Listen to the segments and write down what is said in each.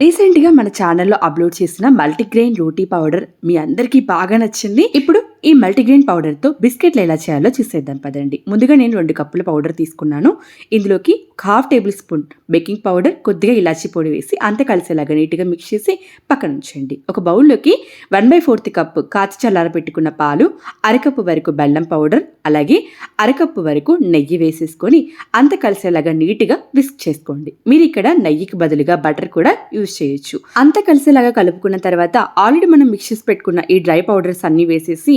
రీసెంట్గా మన ఛానల్లో అప్లోడ్ చేసిన మల్టీగ్రెయిన్ రోటీ పౌడర్ మీ అందరికీ బాగా నచ్చింది. ఇప్పుడు ఈ మల్టీగ్రెయిన్ పౌడర్తో బిస్కెట్లు ఎలా చేయాలో చూసేద్దాం పదండి. ముందుగా నేను రెండు కప్పుల పౌడర్ తీసుకున్నాను. ఇందులోకి half tablespoon baking powder కొద్దిగా ఇలాచీ పొడి వేసి అంత కలిసేలాగా నీట్గా మిక్స్ చేసి పక్కన ఉంచండి. ఒక బౌల్లోకి వన్ బై ఫోర్త్ కప్పు కాచి చల్లార పెట్టుకున్న పాలు అరకప్పు వరకు బెల్లం పౌడర్ అలాగే అరకప్పు వరకు నెయ్యి వేసేసుకొని అంత కలిసేలాగా నీట్గా విస్క్ చేసుకోండి. మీరు ఇక్కడ నెయ్యికి బదులుగా బటర్ కూడా యూజ్ చేయొచ్చు. అంత కలిసేలాగా కలుపుకున్న తర్వాత ఆల్రెడీ మనం మిక్స్ చేసి పెట్టుకున్న ఈ డ్రై పౌడర్స్ అన్నీ వేసేసి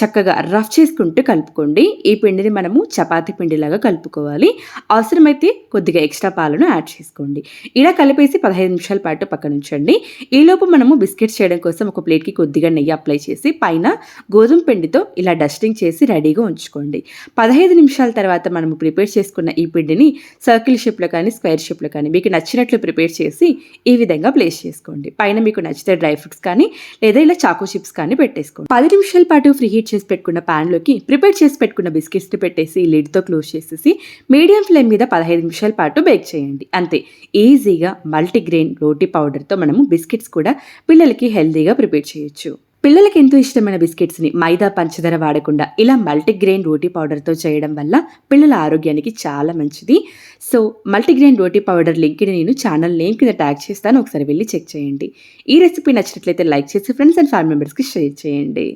చక్కగా రఫ్ చేసుకుంటూ కలుపుకోండి. ఈ పిండిని మనము చపాతి పిండిలాగా కలుపుకోవాలి. అవసరమైతే కొద్దిగా ఎక్స్ట్రా పాలను యాడ్ చేసుకోండి. ఇలా కలిపేసి పదహైదు నిమిషాల పాటు పక్కన ఉంచండి. ఈలోపు మనము బిస్కెట్స్ చేయడం కోసం ఒక ప్లేట్కి కొద్దిగా నెయ్యి అప్లై చేసి పైన గోధుమ పిండితో ఇలా డస్టింగ్ చేసి రెడీగా ఉంచుకోండి. పదహైదు నిమిషాల తర్వాత మనము ప్రిపేర్ చేసుకున్న ఈ పిండిని సర్కిల్ షేప్లో కానీ స్క్వేర్ షేప్లో కానీ మీకు నచ్చినట్లు ప్రిపేర్ చేసి ఈ విధంగా ప్లేస్ చేసుకోండి. పైన మీకు నచ్చితే డ్రై ఫ్రూట్స్ కానీ లేదా ఇలా చాకో చిప్స్ కానీ పెట్టేసుకోండి. పది నిమిషాల పాటు ఫ్రీ హీట్ చేసి పెట్టుకున్న ప్యాన్లోకి ప్రిపేర్ చేసి పెట్టుకున్న బిస్కెట్స్ని పెట్టేసి లిడ్తో క్లోజ్ చేసేసి మీడియం ఫ్లేమ్ మీద పదహైదు నిమిషాల పాటు బేక్ చేయండి. అంతే. ఈజీగా మల్టీగ్రెయిన్ రోటీ పౌడర్తో మనము బిస్కెట్స్ కూడా పిల్లలకి హెల్తీగా ప్రిపేర్ చేయొచ్చు. పిల్లలకి ఎంతో ఇష్టమైన బిస్కెట్స్ని మైదా పంచదార వాడకుండా ఇలా మల్టీగ్రెయిన్ రోటీ పౌడర్తో చేయడం వల్ల పిల్లల ఆరోగ్యానికి చాలా మంచిది. సో మల్టీగ్రెయిన్ రోటీ పౌడర్ లింక్ని నేను ఛానల్ నేమ్ కింద ట్యాగ్ చేస్తాను. ఒకసారి వెళ్ళి చెక్ చేయండి. ఈ రెసిపీ నచ్చినట్లయితే లైక్ చేసి ఫ్రెండ్స్ అండ్ ఫ్యామిలీ మెంబర్స్కి షేర్ చేయండి.